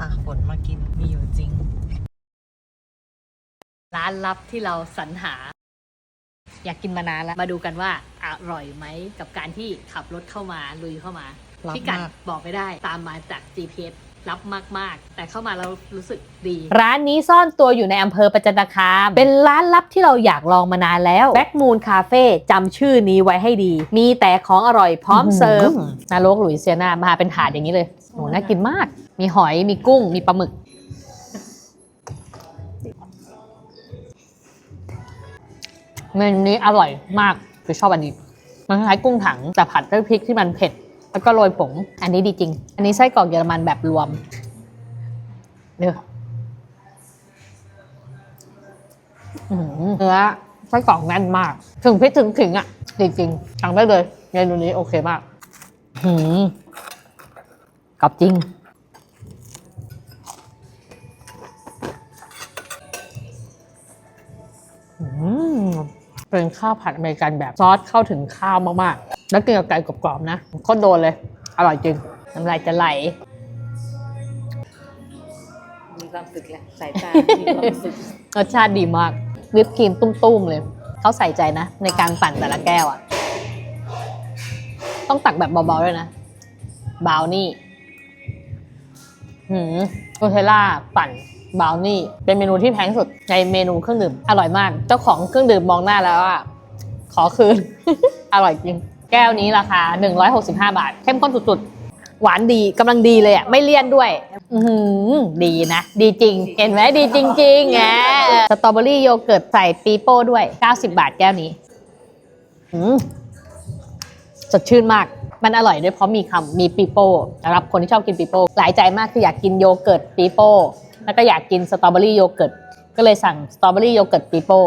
ตากฝนมากินมีอยู่จริง ร้านลับที่เราสรรหา อยากกินมานานแล้ว มาดูกันว่าอร่อยไหมกับการที่ขับรถเข้ามาลุยเข้ามาลับพี่กัดมากบอกไม่ได้ตามมาจาก GPS รับมาก ๆ แต่เข้ามาเรารู้สึกดี ร้านนี้ซ่อนตัวอยู่ในอำเภอประจันตคาม เป็นร้านลับที่เราอยากลองมานานแล้วแบ็กมูนคาเฟ่จำชื่อนี้ไว้ให้ดี มีแต่ของอร่อยพร้อมเสิร์ฟอื้อหือนาโรกหลุยเซียนามาเป็นถาดอย่างนี้เลยโหน่ากินมาก มีหอยมีกุ้ง มีปลาหมึก เมนูนี้อร่อยมากคือชอบอันนี้ มันคล้ายกุ้งถังแต่ผัดด้วยพริกที่มันเผ็ด แล้วก็โรยผง อันนี้ดีจริง อันนี้ไส้กรอกเยอรมันแบบรวมเนื้อเนื้อไส้กรอกแน่นมาก ถึงพริกถึงขิงอะจริงๆสั่งได้เลยเมนูนี้โอเคมากหืมกรอบจริง เป็นข้าวผัดอเมริกันแบบซอสเข้าถึงข้าวมากๆ แล้วกินกับไก่กรอบๆนะโคตรโดนเลย อร่อยจริง น้ำลายจะไหล มีความสุขแหละสายตา มีความสุขรสชาติดีมากวิปครีมตุ้มๆเลย เขาใส่ใจนะ ในการปั่นแต่ละแก้วอะต้องตักแบบเบาๆด้วยนะบราวนี่ หืมโนเทลล่าปั่น บราวนี่เป็นเมนูที่แพงสุดในเมนูเครื่องดื่มอร่อยมาก เจ้าของเครื่องดื่มมองหน้าแล้วว่าขอคืน อร่อยจริง แก้วนี้ราคา 165 บาท เข้มข้นสุดๆ หวานดีกำลังดีเลยอะ ไม่เลี่ยนด้วย อือหือดีนะ ดีจริง เห็นไหมดีจริงๆแงสตรอเบอรี่โยเกิร์ตใส่ปีโป้ด้วย 90 บาทแก้วนี้อืมสดชื่นมาก มันอร่อยด้วยเพราะมีคำมีปีโป้สำหรับคนที่ชอบกินปีโป้หลายใจมากคืออยากกินโยเกิร์ตปีโป้ แล้วก็อยากกินสตรอเบอรี่โยเกิร์ต ก็เลยสั่งสตรอเบอรี่โยเกิร์ตปีโป้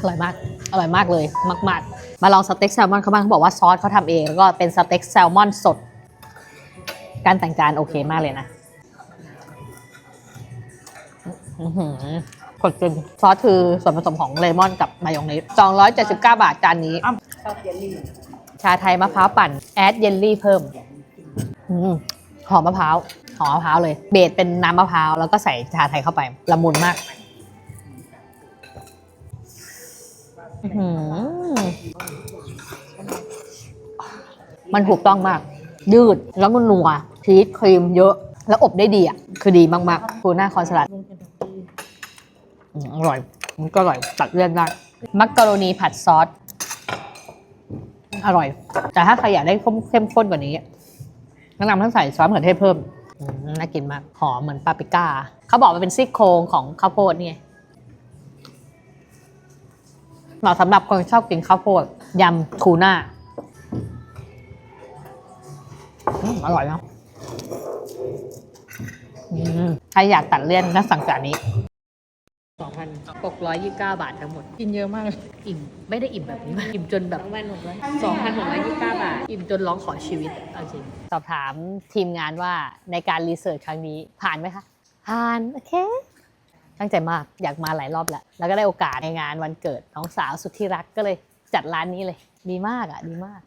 อร่อยมาก อร่อยมากเลย มากๆ มาลองสเต็กแซลมอนเขาบ้างเขาบอกว่าซอสเขาทำเอง แล้วก็เป็นสเต็กแซลมอนสด การแต่งจานโอเคมากเลยนะอื้อหือกดจนซอสคือส่วนผสมของเลมอนกับมายองเนส279 บาทจานนี้ชอบเยลลี่ชาไทยมะพร้าวปั่น แอดเยลลี่เพิ่มอมหอมมะพร้าว หอมมะพร้าวเลย เบสเป็นน้ำมะพร้าวแล้วก็ใส่ชาไทยเข้าไปละมุนมากอื้อหือมันถูกต้องมาก ยืดแล้วมันนัวชีสครีมเยอะ แล้วอบได้ดีอะ คือดีมากๆทูน่าคอนสลัดอืมอร่อย มันก็อร่อยตัดเลี่ยนได้มักกะโรนีผัดซอส อร่อย แต่ถ้าใครอยากได้เข้มข้นกว่านี้แนะนำให้ใส่ซอสมะเขือเทศเพิ่ม น่ากินมาก หอมเหมือนปาปริก้า เขาบอกว่าเป็นซี่โครงของข้าวโพดนี่เหมาะสำหรับคนชอบกินข้าวโพดยำทูน่าอร่อยเนาะใครอยากตัดเลี่ยนก็สั่งจานนี้ 2,629 บาททั้งหมด กินเยอะมากเลยอิ่มไม่ได้อิ่มแบบนี้มากอิ่มจนแบบ2,629บาท อิ่มจนร้องขอชีวิตเอาจริงสอบถามทีมงานว่าในการรีเสิร์ชครั้งนี้ผ่านไหมคะ ผ่าน โอเค ตั้งใจมากอยากมาหลายรอบแล้ว แล้วก็ได้โอกาสในงานวันเกิดน้องสาวสุดที่รักก็เลยจัดร้านนี้เลย ดีมากอะ ดีมาก